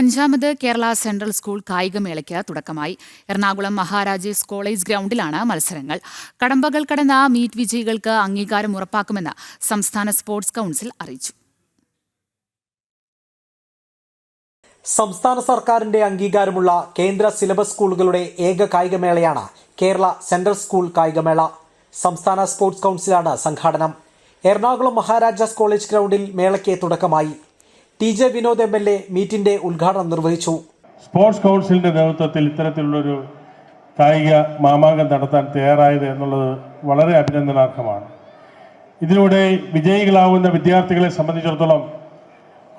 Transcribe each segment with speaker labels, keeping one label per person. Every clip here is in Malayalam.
Speaker 1: അഞ്ചാമത് കേരള സെൻട്രൽ സ്കൂൾ കായികമേളയ്ക്ക് തുടക്കമായി. എറണാകുളം മഹാരാജേസ് കോളേജ് ഗ്രൗണ്ടിലാണ് മത്സരങ്ങൾ. കടമ്പകൾ കടന്ന മീറ്റ് വിജയികൾക്ക് അംഗീകാരം ഉറപ്പാക്കുമെന്ന് സംസ്ഥാന സ്പോർട്സ് കൗൺസിൽ അറിയിച്ചു.
Speaker 2: സംസ്ഥാന സർക്കാരിന്റെ അംഗീകാരമുള്ള കേന്ദ്ര സിലബസ് സ്കൂളുകളുടെ ഏക കായികമേളയാണ് കേരള സെൻട്രൽ സ്കൂൾ കായികമേള. സംസ്ഥാന സ്പോർട്സ് കൗൺസിലാണ് സംഘാടനം. എറണാകുളം മഹാരാജാസ് കോളേജ് ഗ്രൗണ്ടിൽ മേളയ്ക്ക് തുടക്കമായി. T J Vinod M L A മീറ്റിന്റെ ഉദ്ഘാടനം നിർവഹിച്ചു.
Speaker 3: സ്പോർട്സ് കൗൺസിലിന്റെ നേതൃത്വത്തിൽ ഇത്തരത്തിലുള്ളൊരു കായിക മാമാങ്കം നടത്താൻ തയ്യാറായത് എന്നുള്ളത് വളരെ അഭിനന്ദനാർഹമാണ്. ഇതിലൂടെ വിജയികളാവുന്ന വിദ്യാർത്ഥികളെ സംബന്ധിച്ചിടത്തോളം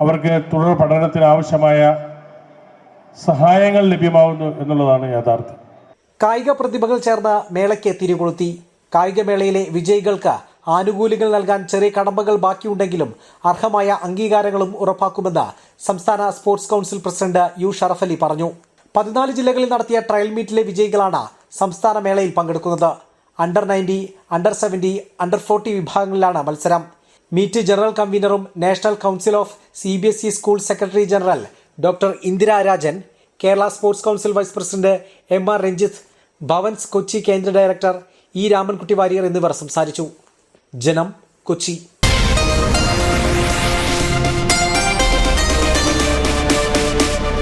Speaker 3: അവർക്ക് തുടർ പഠനത്തിന് ആവശ്യമായ സഹായങ്ങൾ ലഭ്യമാവുന്നു എന്നുള്ളതാണ് യാഥാർത്ഥ്യം.
Speaker 2: കായിക പ്രതിഭകൾ ചേർന്ന മേളയ്ക്ക് തിരികൊളുത്തി. കായികമേളയിലെ വിജയികൾക്ക് ആനുകൂല്യങ്ങൾ നൽകാൻ ചെറിയ കടമ്പകൾ ബാക്കിയുണ്ടെങ്കിലും അർഹമായ അംഗീകാരങ്ങളും ഉറപ്പാക്കുമെന്ന് സംസ്ഥാന sports council president U Sharafali പറഞ്ഞു. പതിനാല് ജില്ലകളിൽ നടത്തിയ ട്രയൽ മീറ്റിലെ വിജയികളാണ് സംസ്ഥാന മേളയിൽ പങ്കെടുക്കുന്നത്. Under ninety under seventy under forty വിഭാഗങ്ങളിലാണ് മത്സരം. Meet general കൺവീനറും national council of C B S E school secretary general doctor Indira Rajan Kerala sports council vice president M R Ranjith Bhavans Kochi കേന്ദ്ര ഡയറക്ടർ ഇ രാമൻകുട്ടി വാര്യർ എന്നിവർ സംസാരിച്ചു. ജനം കൊച്ചി